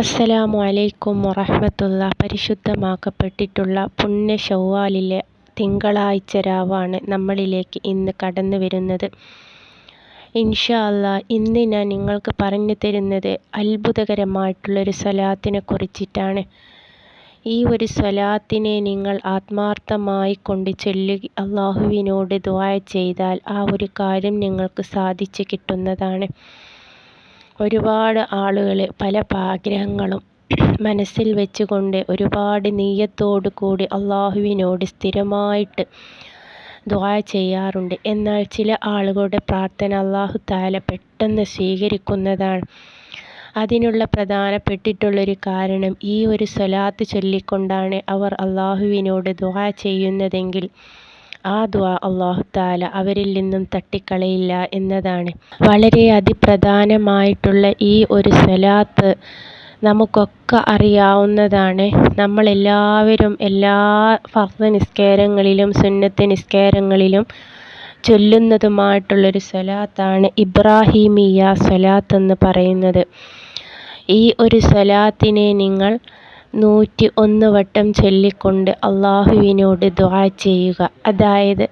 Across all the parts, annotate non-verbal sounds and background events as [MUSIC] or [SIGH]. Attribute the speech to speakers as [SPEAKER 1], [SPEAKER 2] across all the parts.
[SPEAKER 1] അസ്സലാമു അലൈക്കും വറഹ്മത്തുള്ളാഹി. പരിശുദ്ധമാക്കപ്പെട്ടിട്ടുള്ള പുണ്യ ഷവ്വാലിലെ തിങ്കളാഴ്ച രാവാണ് നമ്മളിലേക്ക് ഇന്ന് കടന്നു വരുന്നത്. ഇൻഷാ അള്ളാ ഇന്ന് ഞാൻ നിങ്ങൾക്ക് പറഞ്ഞു തരുന്നത് അത്ഭുതകരമായിട്ടുള്ളൊരു സ്വലാത്തിനെ കുറിച്ചിട്ടാണ്. ഈ ഒരു സ്വലാത്തിനെ നിങ്ങൾ ആത്മാർത്ഥമായി കൊണ്ട് ചൊല്ലി അള്ളാഹുവിനോട് ദുആ ചെയ്താൽ ആ ഒരു കാര്യം നിങ്ങൾക്ക് സാധിച്ചു കിട്ടുന്നതാണ്. ഒരുപാട് ആളുകൾ പല ആഗ്രഹങ്ങളും [CLEARS THROAT] മനസ്സിൽ വെച്ചുകൊണ്ട് ഒരുപാട് നീയത്തോടു കൂടി അള്ളാഹുവിനോട് സ്ഥിരമായിട്ട് ദുആ ചെയ്യാറുണ്ട്. എന്നാൽ ചില ആളുകളുടെ പ്രാർത്ഥന അള്ളാഹു താല പെട്ടെന്ന് സ്വീകരിക്കുന്നതാണ്. അതിനുള്ള പ്രധാനപ്പെട്ടിട്ടുള്ളൊരു കാരണം ഈ ഒരു സ്വലാത്ത് ചൊല്ലിക്കൊണ്ടാണ് അവർ അള്ളാഹുവിനോട് ദുആ ചെയ്യുന്നതെങ്കിൽ ആ ദുആ അള്ളാഹു താല അവരിൽ നിന്നും തട്ടിക്കളയില്ല എന്നതാണ്. വളരെ അതിപ്രധാനമായിട്ടുള്ള ഈ ഒരു സലാത്ത് നമുക്കൊക്കെ അറിയാവുന്നതാണ്. നമ്മളെല്ലാവരും എല്ലാ ഫർദ് നിസ്കാരങ്ങളിലും സുന്നത്ത് നിസ്കാരങ്ങളിലും ചൊല്ലുന്നതുമായിട്ടുള്ളൊരു സലാത്താണ് ഇബ്രാഹീമിയ സലാത്ത് എന്ന് പറയുന്നത്. ഈ ഒരു സലാത്തിനെ നിങ്ങൾ നൂറ്റി ഒന്ന് വട്ടം ചൊല്ലിക്കൊണ്ട് അള്ളാഹുവിനോട് ദുആ ചെയ്യുക. അതായത്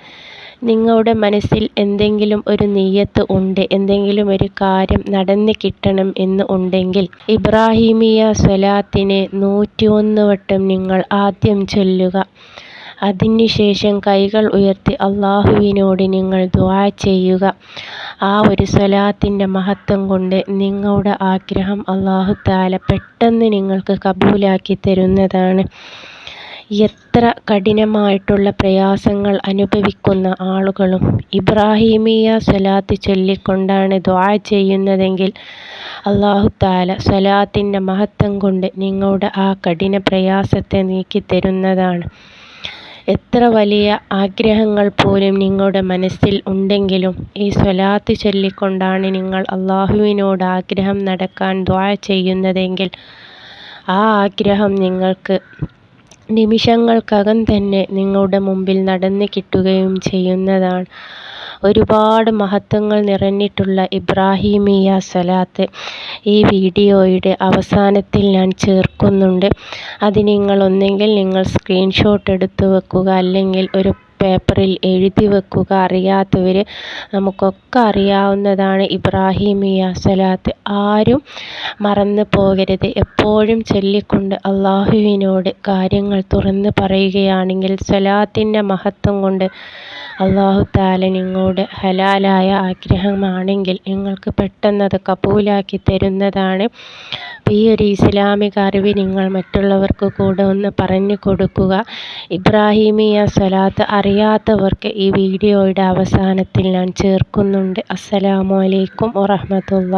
[SPEAKER 1] നിങ്ങളുടെ മനസ്സിൽ എന്തെങ്കിലും ഒരു നീയത്ത് ഉണ്ട് എന്തെങ്കിലും ഒരു കാര്യം നടന്നു കിട്ടണം എന്ന് ഉണ്ടെങ്കിൽ ഇബ്രാഹിമിയ സ്വലാത്തിനെ നൂറ്റി ഒന്ന് വട്ടം നിങ്ങൾ ആദ്യം ചൊല്ലുക. അതിനുശേഷം കൈകൾ ഉയർത്തി അള്ളാഹുവിനോട് നിങ്ങൾ ദുആ ചെയ്യുക. ആ ഒരു സ്വലാത്തിന്റെ മഹത്വം കൊണ്ട് നിങ്ങളുടെ ആഗ്രഹം അള്ളാഹു താല പെട്ടെന്ന് നിങ്ങൾക്ക് കബൂലാക്കി തരുന്നതാണ്. എത്ര കഠിനമായിട്ടുള്ള പ്രയാസങ്ങൾ അനുഭവിക്കുന്ന ആളുകളും ഇബ്രാഹീമിയ സ്വലാത്ത് ചൊല്ലിക്കൊണ്ടാണ് ദ്വാ ചെയ്യുന്നതെങ്കിൽ അള്ളാഹു താല സ്വലാത്തിന്റെ മഹത്വം കൊണ്ട് നിങ്ങളുടെ ആ കഠിന പ്രയാസത്തെ നീക്കി തരുന്നതാണ്. എത്ര വലിയ ആഗ്രഹങ്ങൾ പോലും നിങ്ങളുടെ മനസ്സിൽ ഉണ്ടെങ്കിലും ഈ സ്വലാത്ത് ചൊല്ലിക്കൊണ്ടാണ് നിങ്ങൾ അള്ളാഹുവിനോട് ആഗ്രഹം നടക്കാൻ ദ്വാ ചെയ്യുന്നതെങ്കിൽ ആ ആഗ്രഹം നിങ്ങൾക്ക് നിമിഷങ്ങൾക്കകം തന്നെ നിങ്ങളുടെ മുമ്പിൽ നടന്നു കിട്ടുകയും ചെയ്യുന്നതാണ്. ഒരുപാട് മഹത്വങ്ങൾ നിറഞ്ഞിട്ടുള്ള ഇബ്രാഹീമിയ സ്വലാത്ത് ഈ വീഡിയോയുടെ അവസാനത്തിൽ ഞാൻ ചേർക്കുന്നുണ്ട്. അത് നിങ്ങൾ ഒന്നെങ്കിൽ നിങ്ങൾ സ്ക്രീൻഷോട്ട് എടുത്ത് വെക്കുക അല്ലെങ്കിൽ ഒരു പേപ്പറിൽ എഴുതി വെക്കുക. അറിയാത്തവർ നമുക്കൊക്കെ അറിയാവുന്നതാണ് ഇബ്രാഹിമിയ സ്വലാത്ത്. ആരും മറന്നു പോകരുത്. എപ്പോഴും ചൊല്ലിക്കൊണ്ട് അള്ളാഹുവിനോട് കാര്യങ്ങൾ തുറന്ന് പറയുകയാണെങ്കിൽ സ്വലാത്തിന്റെ മഹത്വം കൊണ്ട് അള്ളാഹു താല നിങ്ങളുടെ ഹലാലായ ആഗ്രഹമാണെങ്കിൽ നിങ്ങൾക്ക് പെട്ടെന്നത് കബൂലാക്കി തരുന്നതാണ്. ഈ ഒരു ഇസ്ലാമിക അറിവ് നിങ്ങൾ മറ്റുള്ളവർക്ക് കൂടെ ഒന്ന് പറഞ്ഞു കൊടുക്കുക. ഇബ്രാഹിമിയ സ്വലാത്ത് അറിയാത്തവർക്ക് ഈ വീഡിയോയുടെ അവസാനത്തിൽ ഞാൻ ചേർക്കുന്നുണ്ട്. അസ്സലാമു അലൈക്കും വറഹമത്തുള്ള